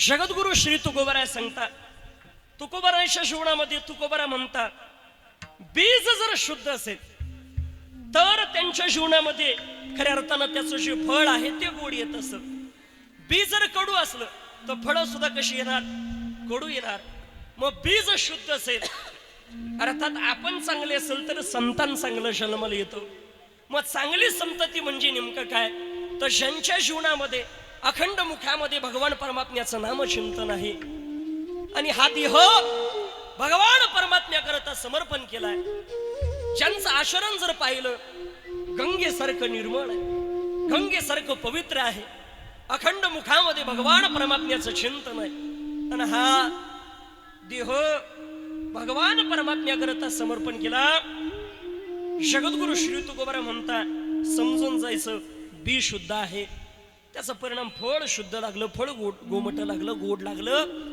जगद्गुरु श्री तुकोबराय सांगतात तुकोबरायच्या जीवनामध्ये तुकोबरा म्हणतात बीज जर शुद्ध असेल तर त्यांच्या जीवनामध्ये खऱ्या अर्थानं त्याचं जे फळ आहे ते गोड येत असत बीज जर कडू असलं तर फळं सुद्धा कशी येणार? कडू येणार. मग बीज शुद्ध असेल अर्थात आपण चांगले असेल तर संतान चांगलं जन्माला येतो. मग चांगली संतती म्हणजे नेमकं काय? तर ज्यांच्या जीवनामध्ये अखंड मुखामध्ये भगवान परमात्म्याचं नाम चिंतन आहे. आणि हा देह भगवान परमात्म्याकरता समर्पण केलाय. ज्यांचं आचरण जर पाहिलं गंगेसारखं निर्मळ आहे गंगेसारखं पवित्र आहे. अखंड मुखामध्ये भगवान परमात्म्याचं चिंतन आहे. आणि हा देह भगवान परमात्म्याकरता समर्पण केला. जगद्गुरु श्री तुकोबारा म्हणता समजून जायचं बी शुद्ध आहे. त्याचा परिणाम फळ शुद्ध लागलं फळ गोड गोमट लागलं गोड लागलं.